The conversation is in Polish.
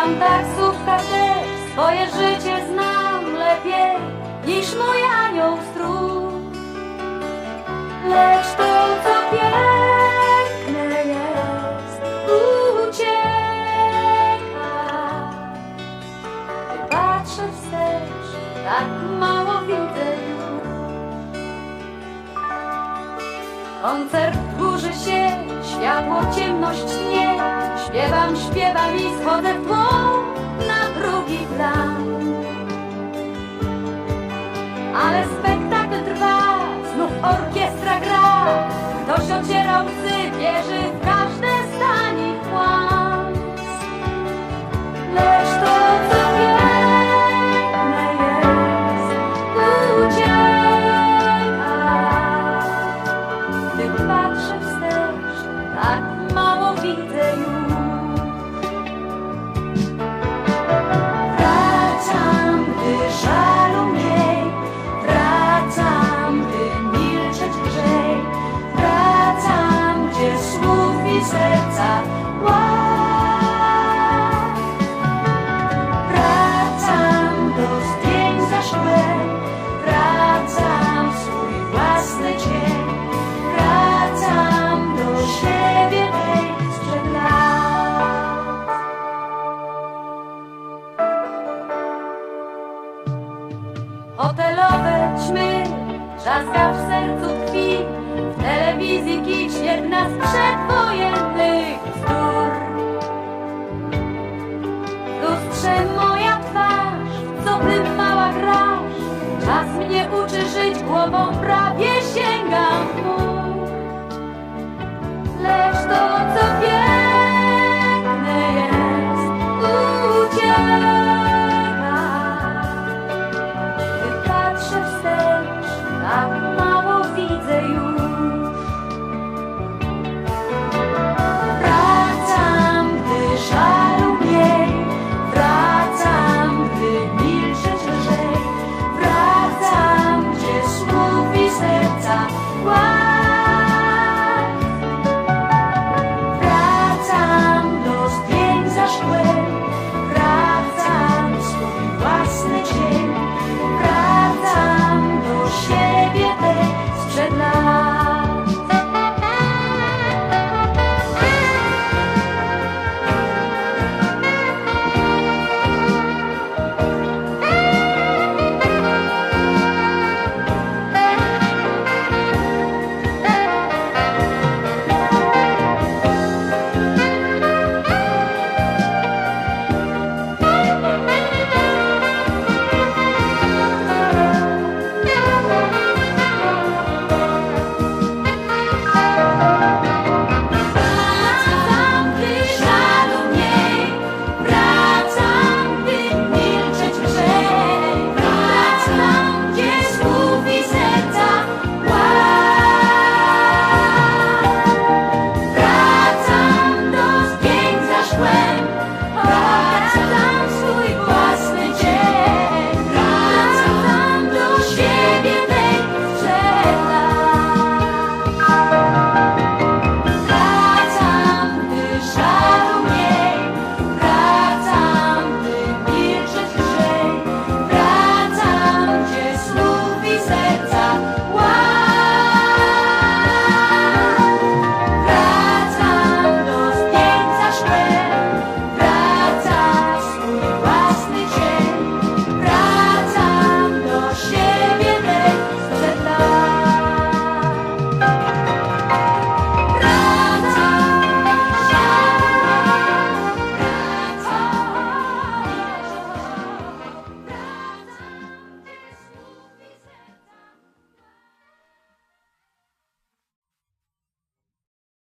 tam taksówka też, swoje życie znam lepiej niż mój anioł strój. Lecz to, co piękne jest, ucieka. Gdy patrzę wstecz, tak mało widzę. Koncert burzy się, światło ciemność tnie. Śpiewam, śpiewam i schodzę w tło na drugi plan. Hotelowe ćmy, trzaska w sercu tkwi, w telewizji kicz jedna z mnie uczy żyć głową, prawie sięgam w mur. Lecz to, co wiem,